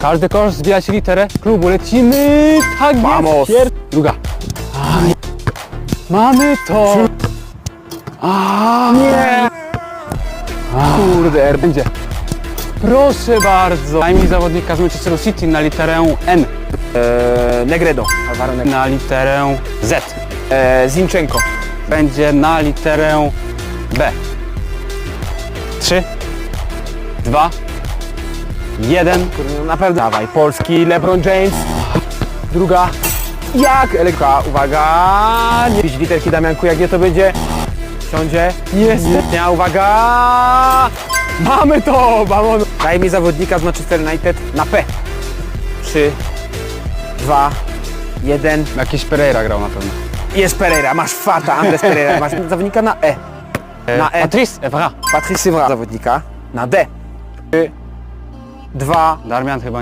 Każdy kosz zbija się literę klubu. Lecimy! Tak jest! Vamos. Pier... Druga. Aj. Mamy to! A, nie! Kurde, będzie. Proszę bardzo. Daj mi zawodnika z Manchesteru City na literę N. Eee, Negredo. Alvaro Negredo. Na literę Z. Eee, Zinchenko. Będzie na literę B. Trzy, dwa, jeden. No Na pewno. Dawaj, Polski, LeBron James. Druga. Jak? Elektra, uwaga. Nie pisz literki Damianku, jak nie to będzie. Siądzie. Jest. Nie, uwaga. Mamy to, mamy. Daj mi zawodnika z Manchester United na P. Trzy, dwa, jeden. Jakiś Pereira grał na pewno. Jest Pereira, masz farta, Andres Pereira. Masz zawodnika na E. Na E. Patrice Evra. Patrice Evra zawodnika na D. Trzy, dwa, Darmian chyba nie.